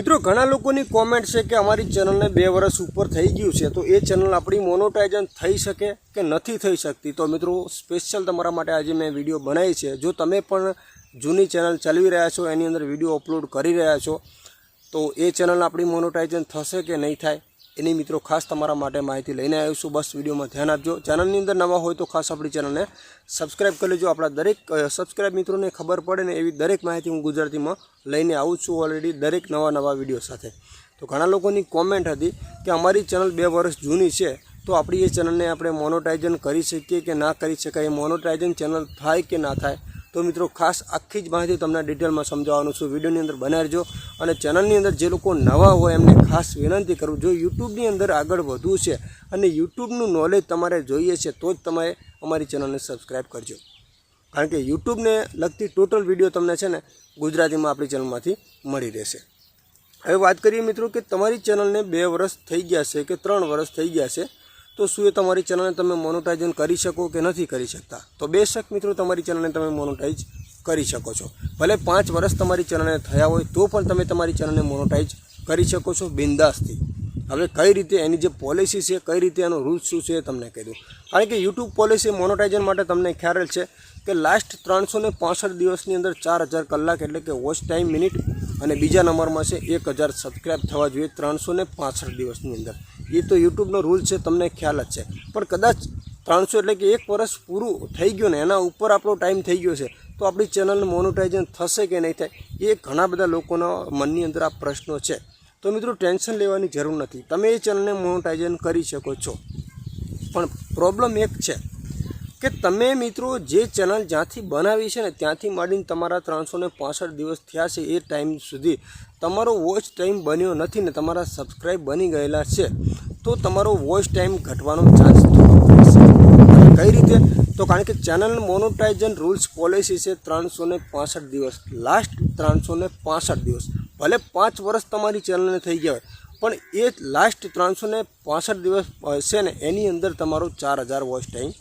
મિત્રો, ઘણા લોકોની કોમેન્ટ છે કે અમારી ચેનલને બે વર્ષ ઉપર થઈ ગયું છે. તો એ ચેનલ આપણી મોનોટાઇઝન થઈ શકે કે નથી થઈ શકતી? તો મિત્રો સ્પેશિયલ તમારા માટે આજે મેં વીડિયો બનાવી છે. જો તમે પણ જૂની ચેનલ ચલાવી રહ્યા છો, એની અંદર વીડિયો અપલોડ કરી રહ્યા છો, તો એ ચેનલ આપણી મોનોટાઇઝન થશે કે નહીં થાય? એની મિત્રો ખાસ તમારા માટે માહિતી લઈને આવ્યો છું. બસ વિડીયોમાં ધ્યાન આપજો. ચેનલની અંદર નવા હોય તો ખાસ આપણી ચેનલને સબસ્ક્રાઇબ કરી લેજો. આપણા દરેક સબસ્ક્રાઈબ મિત્રોને ખબર પડે ને એવી દરેક માહિતી હું ગુજરાતીમાં લઈને આવું છું ઓલરેડી દરેક નવા નવા વીડિયો સાથે. તો ઘણા લોકોની કોમેન્ટ હતી કે અમારી ચેનલ બે વર્ષ જૂની છે, તો આપણી એ ચેનલને આપણે મોનોટાઇઝન કરી શકીએ કે ના કરી શકાય? એ મોનોટાઇઝન ચેનલ થાય કે ના થાય? તો મિત્રો ખાસ આખી જ માહિતી તમને ડિટેલમાં સમજાવવાનું છું. વિડીયોની અંદર બનાવજો અને ચેનલની અંદર જે લોકો નવા હોય એમને ખાસ વિનંતી કરું, જો યુટ્યુબની અંદર આગળ વધવું છે અને યુટ્યુબનું નોલેજ તમારે જોઈએ છે, તો જ તમે અમારી ચેનલને સબસ્ક્રાઈબ કરજો. કારણ કે યુટ્યુબને લગતી ટોટલ વીડિયો તમને છે ને ગુજરાતીમાં આપણી ચેનલમાંથી મળી રહેશે. હવે વાત કરીએ મિત્રો કે તમારી ચેનલને બે વર્ષ થઈ ગયા છે કે ત્રણ વર્ષ થઈ ગયા છે. તો શું એ તમારી ચેનલને તમે મોનોટાઇઝન કરી શકો કે નથી કરી શકતા? તો બેશક મિત્રો તમારી ચેનલને તમે મોનોટાઇઝ કરી શકો છો. ભલે પાંચ વર્ષ તમારી ચેનલને થયા હોય, તો પણ તમે તમારી ચેનલને મોનોટાઇઝ કરી શકો છો બિંદાસથી. હવે કઈ રીતે એની જે પોલિસી છે, કઈ રીતે એનો રૂલ્સ શું છે એ તમને કહી દઉં. કારણ કે યુટ્યુબ પોલિસી મોનોટાઇઝન માટે તમને ખ્યાલ છે કે લાસ્ટ ત્રણસો ને પાસઠ દિવસની અંદર ચાર હજાર કલાક એટલે કે વોચ ટાઈમ મિનિટ અને બીજા નંબરમાં છે એક હજાર સબસ્ક્રાઈબ થવા જોઈએ ત્રણસો ને પાસઠ દિવસની અંદર. એ તો યુટ્યુબનો રૂલ છે, તમને ખ્યાલ જ છે. પણ કદાચ ત્રણસો એટલે કે એક વર્ષ પૂરું થઈ ગયું ને, એના ઉપર આપણો ટાઈમ થઈ ગયો છે, તો આપણી ચેનલનું મોનોટાઇઝન થશે કે નહીં થાય, એ ઘણા બધા લોકોના મનની અંદર આ પ્રશ્નો છે. તો મિત્રો, ટેન્શન લેવાની જરૂર નથી. તમે એ ચેનલને મોનોટાઇઝન કરી શકો છો. પણ પ્રોબ્લેમ એક છે કે તમે મિત્રો જે ચેનલ જ્યાંથી બનાવી છે ને ત્યાંથી માંડીને તમારા ત્રણસો ને પાસઠ દિવસ થયા છે એ ટાઈમ સુધી તમારો વોચ ટાઈમ બન્યો નથી ને તમારા સબસ્ક્રાઈબ બની ગયેલા છે, તો તમારો વોચ ટાઈમ ઘટવાનો ચાન્સ કઈ રીતે? તો કારણ કે ચેનલ મોનોટાઇઝન રૂલ્સ પોલિસી છે ત્રણસો ને પાસઠ દિવસ. લાસ્ટ ત્રણસો ને પાસઠ દિવસ. ભલે પાંચ વર્ષ તમારી ચેનલને થઈ ગયા હોય, પણ એ લાસ્ટ ત્રણસો ને પાસઠ દિવસ છે ને, એની અંદર તમારો ચાર હજાર વોચ ટાઈમ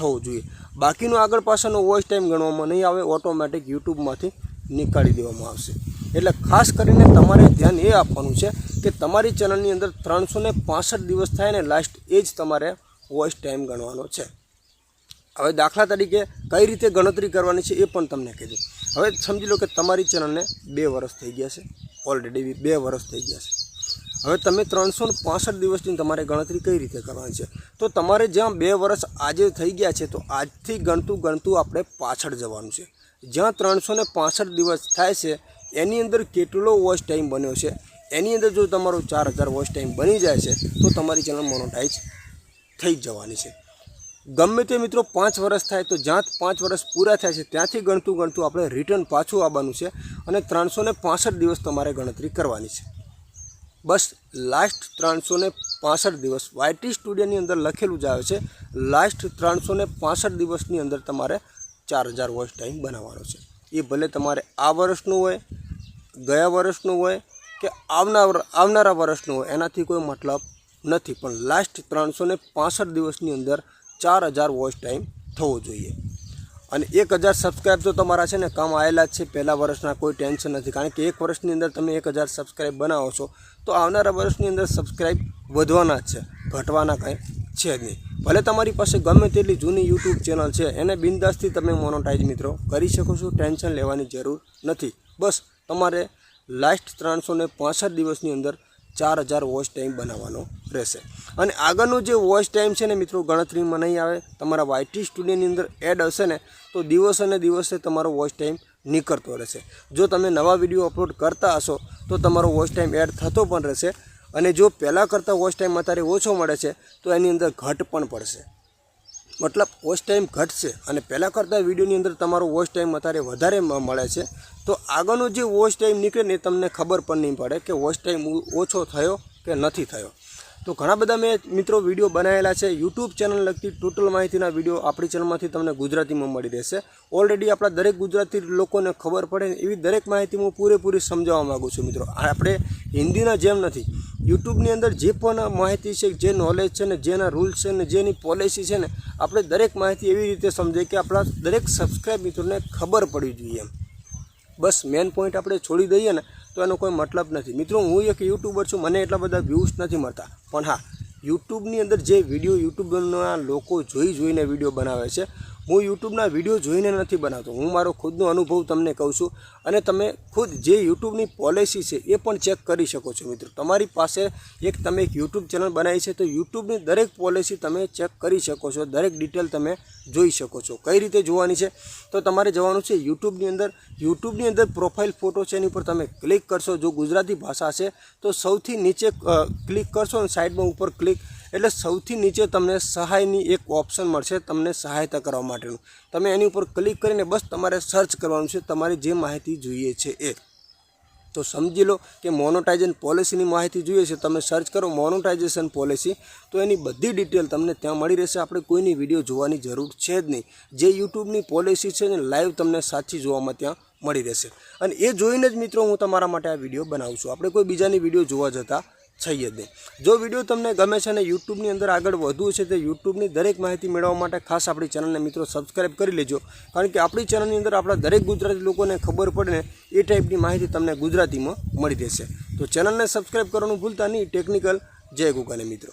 થવો જોઈએ. બાકીનો આગળ પાછળનો વોઇસ ટાઈમ ગણવામાં નહીં આવે ઓટોમેટિક યુટ્યુબમાંથી નીકાળી દેવામાં આવશે. એટલે ખાસ કરીને તમારે ધ્યાન એ આપવાનું છે કે તમારી ચેનલની અંદર ત્રણસો ને પાસઠ દિવસ થાય ને લાસ્ટ એ જ તમારે વોઇસ ટાઈમ ગણવાનો છે. હવે દાખલા તરીકે કઈ રીતે ગણતરી કરવાની છે એ પણ તમને દઉં હવે સમજી લો કે તમારી ચેનલને બે વર્ષ થઈ ગયા છે. ઓલરેડી બે વર્ષ થઈ ગયા છે. હવે તમે ત્રણસો ને પાસઠ દિવસની તમારે ગણતરી કઈ રીતે કરવાની છે? તો તમારે જ્યાં બે વર્ષ આજે થઈ ગયા છે, તો આજથી ગણતું ગણતું આપણે પાછળ જવાનું છે. જ્યાં ત્રણસો ને પાસઠ દિવસ થાય છે, એની અંદર કેટલો વોચ ટાઈમ બન્યો છે? એની અંદર જો તમારો ચાર હજાર વોચ ટાઈમ બની જાય છે, તો તમારી ચેનલ મોનોટાઈઝ થઈ જવાની છે. ગમે તે મિત્રો પાંચ વર્ષ થાય, તો જ્યાં પાંચ વર્ષ પૂરા થાય છે, ત્યાંથી ગણતું ગણતું આપણે રિટર્ન પાછું આવવાનું છે અને ત્રણસો ને દિવસ તમારે ગણતરી કરવાની છે. બસ લાસ્ટ ત્રણસો ને પાસઠ દિવસ. વાયટી સ્ટુડિયોની અંદર લખેલું જ આવે છે, લાસ્ટ ત્રણસો ને પાસઠ દિવસની અંદર તમારે ચાર હજાર વોચ ટાઈમ બનાવવાનો છે. એ ભલે તમારે આ વર્ષનું હોય, ગયા વર્ષનું હોય કે આવનાર આવનારા વર્ષનું હોય, એનાથી કોઈ મતલબ નથી. પણ લાસ્ટ ત્રણસો ને પાસઠ દિવસની અંદર ચાર હજાર વોચ ટાઈમ થવો જોઈએ. અને એક હજાર સબસ્ક્રાઈબ તો તમારા છે ને કામ આવેલા જ છે. પહેલાં વર્ષના કોઈ ટેન્શન નથી. કારણ કે એક વર્ષની અંદર તમે એક હજાર સબસ્ક્રાઈબ બનાવો છો, તો આવનારા વર્ષની અંદર સબસ્ક્રાઈબ વધવાના જ છે. ઘટવાના કાંઈ છે જ નહીં. ભલે તમારી પાસે ગમે તેટલી જૂની યુટ્યુબ ચેનલ છે, એને બિંદાસથી તમે મોનોટાઈઝ મિત્રો કરી શકો છો. ટેન્શન લેવાની જરૂર નથી. બસ, તમારે લાસ્ટ ત્રણસો ને દિવસની અંદર ચાર હજાર વોચ ટાઈમ બનાવવાનો રહેશે. અને આગળનો જે વોચ ટાઈમ છે ને મિત્રો, ગણતરીમાં નહીં આવે, તમારા વાયટી સ્ટુડિયોની અંદર એડ હશે ને, તો દિવસે અને દિવસે તમારો વોચ ટાઈમ નીકળતો રહેશે. જો તમે નવા વીડિયો અપલોડ કરતા હશો, તો તમારો વોચ ટાઈમ એડ થતો પણ રહેશે. અને જો પહેલાં કરતાં વોચ ટાઈમ અત્યારે ઓછો મળે છે, તો એની અંદર ઘટ પણ પડશે. મતલબ વોચ ટાઈમ ઘટશે અને પહેલાં કરતાં વિડીયોની અંદર તમારો વોચ ટાઈમ અત્યારે વધારે મળે છે. તો આગળનો જે વોચ ટાઈમ નીકળે ને તમને ખબર પણ નહીં પડે કે વોચ ટાઈમ ઓછો થયો કે નથી થયો. તો ઘણા બધા મેં મિત્રો વીડિયો બનાવેલા છે. યુટ્યુબ ચેનલ લગતી ટોટલ માહિતીના વીડિયો આપણી ચેનલમાંથી તમને ગુજરાતીમાં મળી રહેશે. ઓલરેડી આપણા દરેક ગુજરાતી લોકોને ખબર પડે એવી દરેક માહિતી હું પૂરેપૂરી સમજાવવા માગું છું મિત્રો. આપણે હિન્દીના જેમ નથી. યુટ્યુબની અંદર જે પણ માહિતી છે, જે નોલેજ છે ને જેના રૂલ્સ છે ને જેની પોલિસી છે ને, આપણે દરેક માહિતી એવી રીતે સમજીએ કે આપણા દરેક સબસ્ક્રાઈબ મિત્રોને ખબર પડવી જોઈએ એમ. બસ મેન પોઈન્ટ આપણે છોડી દઈએ ને તો એનો કોઈ મતલબ નથી. મિત્રો, હું એક યુટ્યુબર છું, મને એટલા બધા વ્યૂઝ નથી મળતા. પણ હા યુટ્યુબની અંદર જે વીડિયો યુટ્યુબના લોકો જોઈ જોઈને વીડિયો બનાવે છે હું યુટ્યુબના વીડિયો જોઈને નથી બનાવતો. હું મારો ખુદનો અનુભવ તમને કહું છું અને તમે ખુદ જે યુટ્યુબની પોલિસી છે એ પણ ચેક કરી શકો છો મિત્રો. તમારી પાસે એક તમે એક યુટ્યુબ ચેનલ બનાવી છે તો યુટ્યુબની દરેક પોલિસી તમે ચેક કરી શકો છો, દરેક ડિટેલ તમે જોઈ શકો છો. કઈ રીતે જોવાની છે? તો તમારે જવાનું છે યુટ્યુબની અંદર. યુટ્યુબની અંદર પ્રોફાઇલ ફોટો છે, એની ઉપર તમે ક્લિક કરશો. જો ગુજરાતી ભાષા છે, તો સૌથી નીચે ક્લિક કરશો અને સાઈડમાં ઉપર ક્લિક એટલે સૌથી નીચે તમને સહાયની એક ઓપ્શન મળશે તમને સહાયતા કરવા માટેનું. તમે એની ઉપર ક્લિક કરીને બસ તમારે સર્ચ કરવાનું છે, તમારે જે માહિતી જોઈએ છે એ. તો સમજી લો કે મોનોટાઇઝેશન પોલિસીની માહિતી જોઈએ છે, તમે સર્ચ કરો મોનોટાઇઝેશન પોલિસી તો એની બધી ડિટેલ તમને ત્યાં મળી રહેશે. આપણે કોઈની વીડિયો જોવાની જરૂર છે જ નહીં. જે યુટ્યુબની પોલિસી છે ને લાઈવ તમને સાચી જોવામાં ત્યાં મળી રહેશે. અને એ જોઈને જ મિત્રો હું તમારા માટે આ વીડિયો બનાવું છું. આપણે કોઈ બીજાની વીડિયો જોવા જતા જ નહીં જો વીડિયો તમને ગમે છે અને યુટ્યુબની અંદર આગળ વધવું છે, તો યુટ્યુબની દરેક માહિતી મેળવવા માટે ખાસ આપણી ચેનલને મિત્રો સબસ્ક્રાઈબ કરી લેજો. કારણ કે આપણી ચેનલની અંદર આપણા દરેક ગુજરાતી લોકોને ખબર પડે ને, એ ટાઈપની માહિતી તમને ગુજરાતીમાં મળી રહેશે. તો ચેનલને સબસ્ક્રાઈબ કરવાનું ભૂલતા નહીં ટેકનિકલ જય ગુગલે મિત્રો.